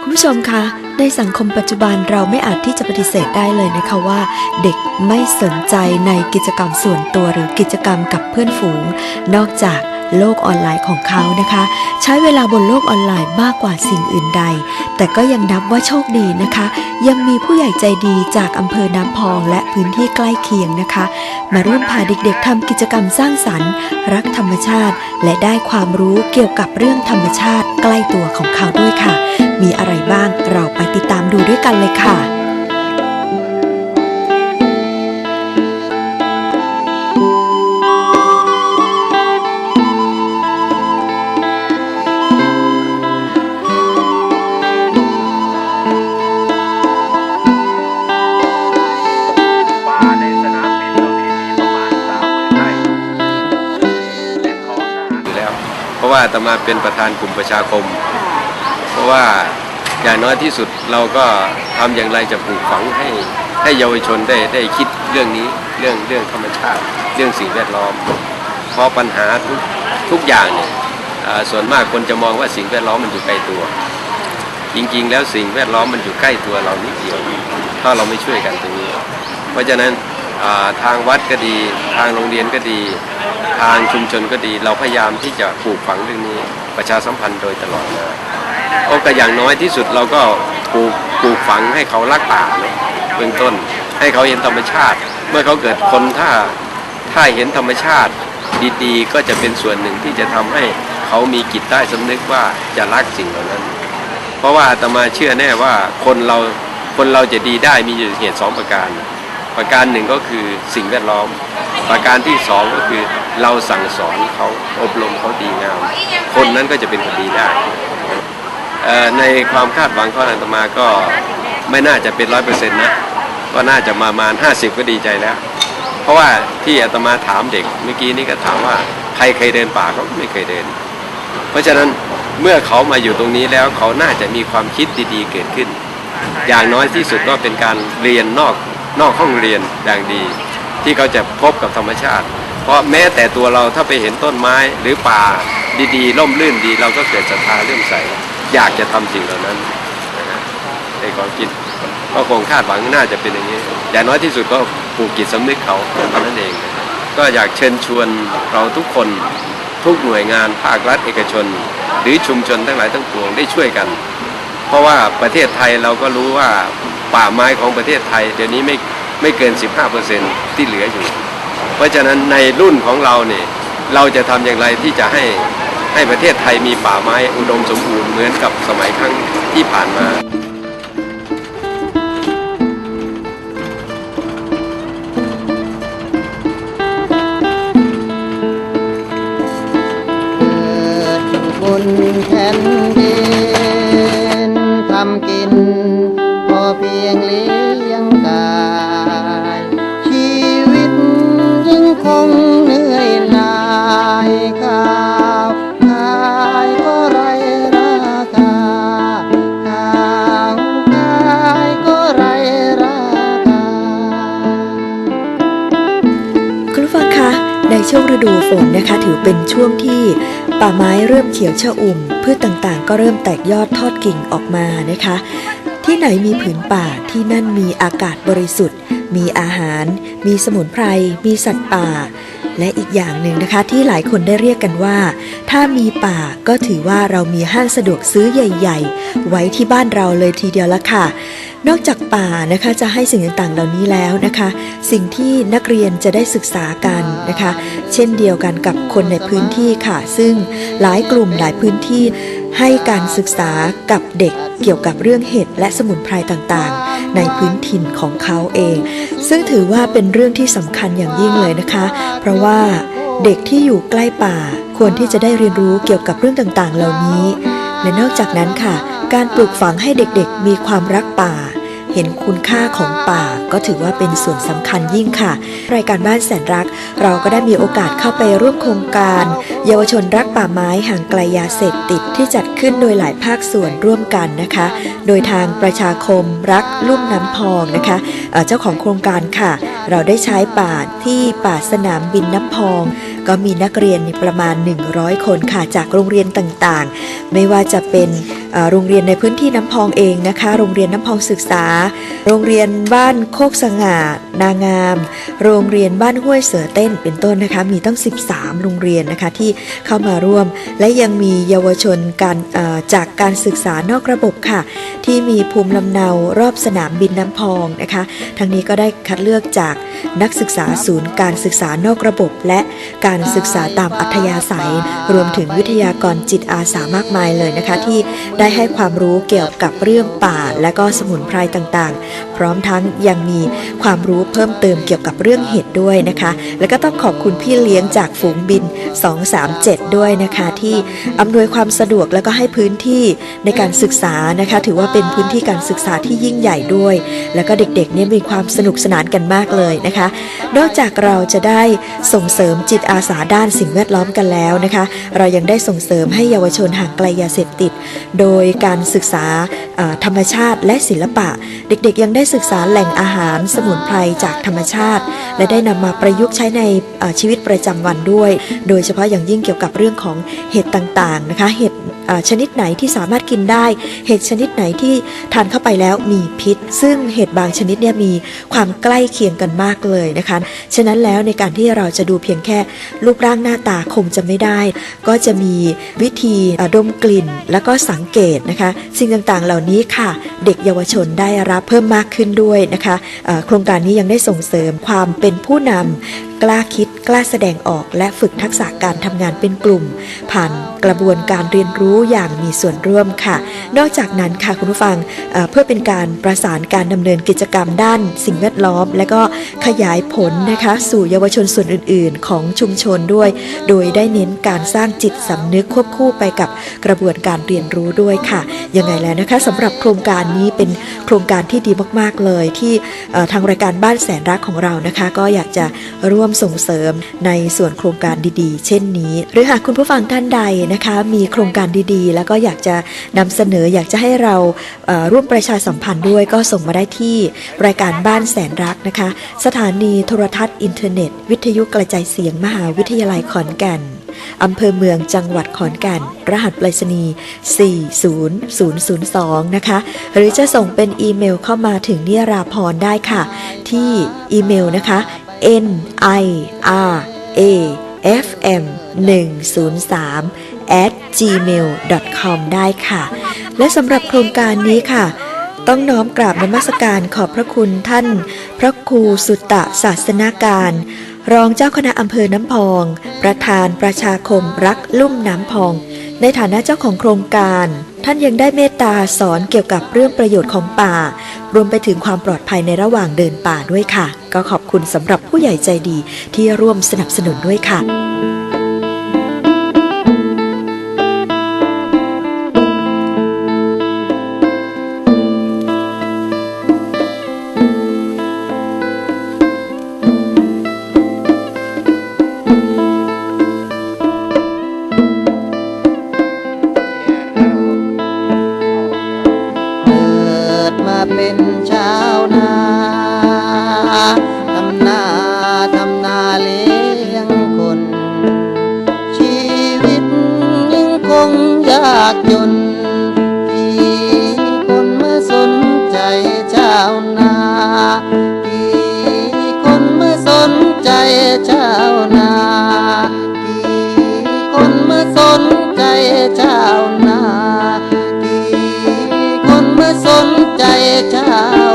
คุณผู้ชมคะ ในสังคมปัจจุบันเราไม่อาจที่จะปฏิเสธได้เลยนะคะว่า เด็กไม่สนใจในกิจกรรมส่วนตัวหรือกิจกรรมกับเพื่อนฝูง นอกจาก โลกออนไลน์ของเขานะคะ ใช้เวลาบนโลกออนไลน์มากกว่าสิ่งอื่นใด แต่ก็ยังนับว่าโชคดีนะคะ ยังมีผู้ใหญ่ใจดีจากอำเภอน้ำพองและพื้นที่ใกล้เคียงนะคะ มาร่วมพาเด็กๆทำกิจกรรมสร้างสรรค์ รักธรรมชาติ และได้ความรู้เกี่ยวกับเรื่องธรรมชาติ ใกล้ตัวของเขาด้วยค่ะ มีอะไรบ้างเราไปติดตามดูด้วยกันเลยค่ะ เพราะว่าอาตมาเป็นประธานกลุ่มประชาคม เพราะว่าอย่างน้อยที่สุดเราก็ทำอย่างไรจะปลูกฝังให้ให้เยาวชนได้ได้คิดเรื่องนี้เรื่องเรื่องธรรมชาติ เรื่องสิ่งแวดล้อม เพราะปัญหาทุกทุกอย่างเนี่ยอ่าส่วนมากคนจะมองว่าสิ่งแวดล้อมมันอยู่ไกลตัว จริงๆ แล้วสิ่งแวดล้อมมันอยู่ใกล้ตัวเรานิดเดียว ถ้าเราไม่ช่วยกันตรงนี้ เพราะฉะนั้นอ่า ทางวัดก็ดี ทางโรงเรียนก็ดี ทางชุมชนก็ดี เราพยายามที่จะปลูกฝังเรื่องนี้ประชาสัมพันธ์โดยตลอดมาโอ้ก็อย่างน้อยที่สุดเราก็ปลูกปลูกฝังให้เขารักป่าเนอะเบื้องต้น ให้เขาเห็นธรรมชาติ เมื่อเขาเกิดคนถ้าถ้าเห็นธรรมชาติดีๆ ก็จะเป็นส่วนหนึ่งที่จะทำให้เขามีจิตใต้สำนึกว่าจะรักสิ่งเหล่านั้น เพราะว่าอาตมาเชื่อแน่ว่าคนเราคนเราจะดีได้มีอยู่เหตุสองประการ ประการหนึ่งก็คือสิ่งแวดล้อม ประการที่สองก็คือเราสั่งสอนเขาอบรมเขาดีงาม คนนั้นก็จะเป็นคนดีได้ ในความคาดหวังของอาตมาก็ไม่น่าจะเป็นร้อยเปอร์เซ็นต์นะก็น่าจะประมาณห้าสิบก็ดีใจแล้ว เพราะว่าที่อาตมาถามเด็กเมื่อกี้นี้ก็ถามว่าใครเคยเดินป่าเขาก็ไม่เคยเดิน เพราะฉะนั้นเมื่อเขามาอยู่ตรงนี้แล้วเขาน่าจะมีความคิดดีๆเกิดขึ้น อย่างน้อยที่สุดก็เป็นการเรียนนอก นอกห้องเรียนอย่างดี ที่เขาจะพบกับธรรมชาติ เพราะแม้แต่ตัวเราถ้าไปเห็นต้นไม้หรือป่าดีๆร่มรื่นดีเราก็เกิดศรัทธาเลื่อมใส อยากจะทำสิ่งเหล่านั้นในความคิดก็คงคาดหวังน่าจะเป็นอย่างนี้ อย่างน้อยที่สุดก็ปลูกจิตสำนึกเขาเท่านั้นเอง ก็อยากเชิญชวนเราทุกคนทุกหน่วยงานภาครัฐเอกชน หรือชุมชนทั้งหลายทั้งปวงได้ช่วยกัน เพราะว่าประเทศไทยเราก็รู้ว่า ป่าไม้ของประเทศไทย เดี๋ยวนี้ไม่ไม่เกิน 15%ที่เหลืออยู่ เพราะฉะนั้นในรุ่นของเราเนี่ยเราจะทำอย่างไรที่จะให้ให้ประเทศไทยมีป่าไม้อุดมสมบูรณ์เหมือนกับสมัยครั้งที่ผ่านมา ดูฝนนะคะถือเป็นช่วงที่ป่าไม้เริ่มเขียวชะอุ่มพืชต่างๆ ก็เริ่มแตกยอดทอดกิ่งออกมานะคะ ที่ไหนมีผืนป่าที่นั่นมีอากาศบริสุทธิ์ มีอาหาร มีสมุนไพร มีสัตว์ป่า และอีกอย่างหนึ่งนะคะที่หลายคนได้เรียกกันว่า ถ้ามีป่าก็ถือว่าเรามีห้างสะดวกซื้อใหญ่ ๆ ไว้ที่บ้านเราเลยทีเดียวละค่ะ นอกจากป่านะคะจะให้สิ่งต่างๆ เหล่านี้แล้วนะคะ สิ่งที่นักเรียนจะได้ศึกษากันนะคะ เช่นเดียวกันกับคนในพื้นที่ค่ะ ซึ่งหลายกลุ่มหลายพื้นที่ให้การศึกษากับเด็กเกี่ยวกับเรื่องเห็ดและสมุนไพรต่างๆ ในพื้นถิ่นของเขาเองซึ่งถือว่าเป็นเรื่องที่สำคัญอย่างยิ่งเลยนะคะ เพราะว่าเด็กที่อยู่ใกล้ป่าควรที่จะได้เรียนรู้เกี่ยวกับเรื่องต่างๆ เหล่านี้ และนอกจากนั้นค่ะ การปลูกฝังให้เด็กๆ มีความรักป่า เห็นคุณค่าของป่าก็ถือว่าเป็นส่วนสำคัญยิ่งค่ะ รายการบ้านแสนรัก เราก็ได้มีโอกาสเข้าไปร่วมโครงการ เยาวชนรักป่าไม้ห่างไกลยาเสพติดที่จัดขึ้นโดยหลายภาคส่วนร่วมกันนะคะ โดยทางประชาคมรักลุ่มน้ำพองนะคะเเจ้าของโครงการค่ะ เราได้ใช้ป่าที่ป่าสนามบินน้ำพอง ก็มีนักเรียนประมาณ 100 คนค่ะจากโรงเรียนต่างๆ ไม่ว่าจะเป็น โรงเรียนในพื้นที่น้ำพองเองนะคะ โรงเรียนน้ำพองศึกษา โรงเรียนบ้านโคกสง่า นางาม โรงเรียนบ้านห้วยเสือเต้นเป็นต้นนะคะ มีตั้ง 13 โรงเรียนนะคะที่เข้ามาร่วม และยังมีเยาวชนการจากการศึกษานอกระบบค่ะ ที่มีภูมิลำเนารอบสนามบินน้ำพองนะคะทั้งนี้ก็ได้คัดเลือกจากนักศึกษาศูนย์การศึกษานอกระบบ และการศึกษาตามอัธยาศัย รวมถึงวิทยากรจิตอาสามากมายเลยนะคะที่ได้ให้ความรู้เกี่ยวกับเรื่องป่าและก็สมุนไพรต่างๆ พร้อมทั้งยังมีความรู้เพิ่มเติมเกี่ยวกับเรื่องเห็ดด้วยนะคะ แล้วก็ต้องขอบคุณพี่เลี้ยงจากฝูงบิน 237 ด้วยนะคะ ที่อำนวยความสะดวกแล้วก็ให้พื้นที่ในการศึกษานะคะ ถือว่าเป็นพื้นที่การศึกษาที่ยิ่งใหญ่ด้วย แล้วก็เด็กๆเนี่ยมีความสนุกสนานกันมากเลยนะคะ นอกจากเราจะได้ส่งเสริมจิตอาสาด้านสิ่งแวดล้อมกันแล้วนะคะ เรายังได้ส่งเสริมให้เยาวชนห่างไกลยาเสพติด โดยยการศึกษา ธรรมชาติและศิลปะ เด็กๆยังได้ศึกษาแหล่งอาหารสมุนไพรจากธรรมชาติ และได้นำมาประยุกต์ใช้ในชีวิตประจำวันด้วย โดยเฉพาะอย่างยิ่งเกี่ยวกับเรื่องของเห็ดต่างๆนะคะเห็ดชนิดไหนที่สามารถกินได้ เห็ดชนิดไหนที่ทานเข้าไปแล้วมีพิษ ซึ่งเห็ดบางชนิดเนี่ยมีความใกล้เคียงกันมากเลยนะคะ ฉะนั้นแล้วในการที่เราจะดูเพียงแค่รูปร่างหน้าตาคงจะไม่ได้ ก็จะมีวิธีดมกลิ่น แล้วก็สังเกตนะคะ สิ่งต่างๆ เหล่านี้ค่ะ เด็กเยาวชนได้รับเพิ่มมากขึ้นด้วยนะคะโครงการนี้ยังได้ส่งเสริมความเป็นผู้นำ กล้าคิดกล้าแสดงออกและฝึกทักษะการทำงานเป็นกลุ่ม ผ่านกระบวนการเรียนรู้อย่างมีส่วนร่วมค่ะ นอกจากนั้นค่ะคุณผู้ฟังเพื่อเป็นการประสานการดำเนินกิจกรรมด้านสิ่งแวดล้อม และก็ขยายผลนะคะสู่เยาวชนส่วนอื่น ๆ ของชุมชนด้วย โดยได้เน้นการสร้างจิตสำนึกควบคู่ไปกับกระบวนการเรียนรู้ด้วยค่ะยังไงแล้วนะคะสำหรับโครงการนี้เป็นโครงการที่ดีมาก ๆ เลยที่ทางรายการบ้านแสนรักของเรานะคะ ก็อยากจะร่วมส่งเสริมในส่วนโครงการดีๆ เช่นนี้ หรือหากคุณผู้ฟังท่านใดนะคะ มีโครงการดีๆ แล้วก็อยากจะนำเสนออยากจะให้เราร่วมประชาสัมพันธ์ด้วยก็ส่งมาได้ที่รายการบ้านแสนรักนะคะ สถานีโทรทัศน์อินเทอร์เน็ต วิทยุกระจายเสียงมหาวิทยาลัยขอนแก่นอำเภอเมืองจังหวัดขอนแก่น รหัสไปรษณีย์ 40002 นะคะ หรือจะส่งเป็นอีเมลเข้ามาถึงนิราพรได้ค่ะ ที่อีเมลนะคะ n i r a f m 103 at gmail com ได้ค่ะ และสำหรับโครงการนี้ค่ะ ต้องน้อมกราบนมัสการขอบพระคุณท่าน พระครูสุตตะศาสนาการ รองเจ้าคณะอำเภอน้ำพอง ประธานประชาคมรักลุ่มน้ำพอง ในฐานะเจ้าของโครงการ ท่านยังได้เมตตาสอนเกี่ยวกับเรื่องประโยชน์ของป่า รวมไปถึงความปลอดภัยในระหว่างเดินป่าด้วยค่ะ ก็ขอบคุณสำหรับผู้ใหญ่ใจดีที่ร่วมสนับสนุนด้วยค่ะ ชาวนากี่คนมาสนใจชาวนากี่คนมาสนใจชาว